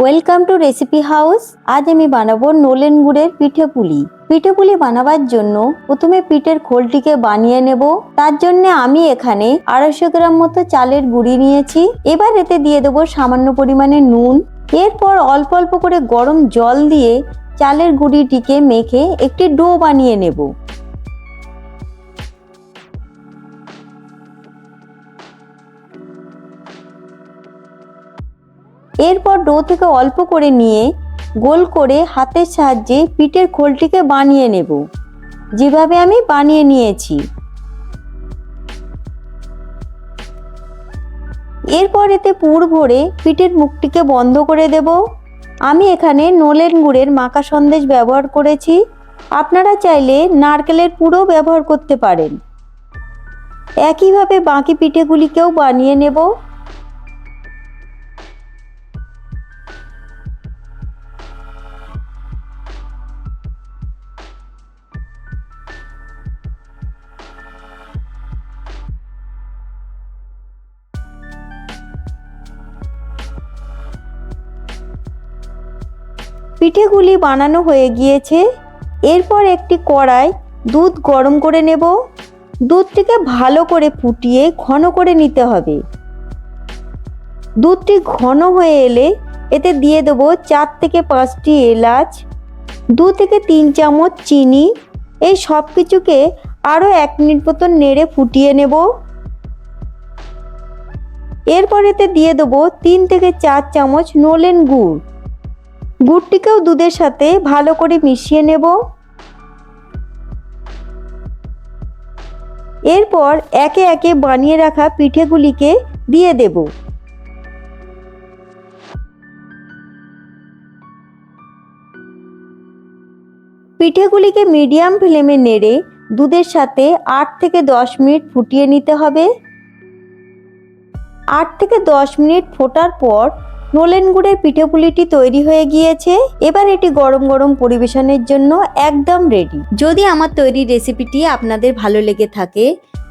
Welcome to recipe house আজ আমি বানাবো নোলেন গুড়ের পিঠে পুলি। পিঠে পুলি বানাবার জন্য প্রথমে পিঠের খোলটিকে বানিয়ে নেব। তার জন্য আমি এখানে আড়াইশো গ্রাম মতো চালের গুঁড়ি নিয়েছি। এবার এতে দিয়ে দেবো সামান্য পরিমাণে নুন। এরপর অল্প অল্প করে গরম জল দিয়ে চালের গুঁড়িটিকে মেখে একটি ডো বানিয়ে নেব। এরপর ডো থেকে অল্প করে নিয়ে গোল করে হাতের সাহায্যে পিঠের খোলটিকে বানিয়ে নেব। যেভাবে আমি বানিয়ে নিয়েছি। এরপর এতে পুর ভরে পিঠের মুখটিকে বন্ধ করে দেব। আমি এখানে নলেন গুড়ের মাখা সন্দেশ ব্যবহার করেছি। আপনারা চাইলে নারকেলের পুরও ব্যবহার করতে পারেন। একইভাবে বাকি পিঠেগুলিকেও বানিয়ে নেব। পিঠেগুলি বানানো হয়ে গিয়েছে। এরপর একটি কড়াই দুধ গরম করে নেব। দুধটিকে ভালো করে ফুটিয়ে ঘন করে নিতে হবে। দুধটি ঘন হয়ে এলে এতে দিয়ে দেবো চার থেকে পাঁচটি এলাচ, দু থেকে তিন চামচ চিনি। এই সব কিছুকে আরও এক মিনিট মতন নেড়ে ফুটিয়ে নেব। এরপর এতে দিয়ে দেবো তিন থেকে চার চামচ নলেন গুড়। গুড়টিকেও দুধের সাথে ভালো করে মিশিয়ে নেব। এরপর একে একে বানিয়ে রাখা পিঠেগুলিকে দিয়ে দেব। পিঠেগুলিকে মিডিয়াম ফ্লেমে নেড়ে দুধের সাথে আট থেকে দশ মিনিট ফুটিয়ে নিতে হবে। আট থেকে দশ মিনিট ফোটার পর নোলেন গুড়ের পিঠেপুলিটি তৈরি হয়ে গিয়েছে। এবার এটি গরম গরম পরিবেশনের জন্য একদম রেডি যদি আমার তৈরি রেসিপিটি আপনাদের ভালো লেগে থাকে,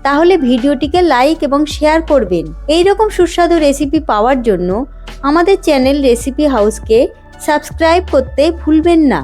তাহলে ভিডিওটিকে লাইক এবং শেয়ার করবেন। এই রকম সুস্বাদু রেসিপি পাওয়ার জন্য আমাদের চ্যানেল রেসিপি হাউসকে সাবস্ক্রাইব করতে ভুলবেন না।